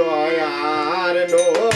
আর no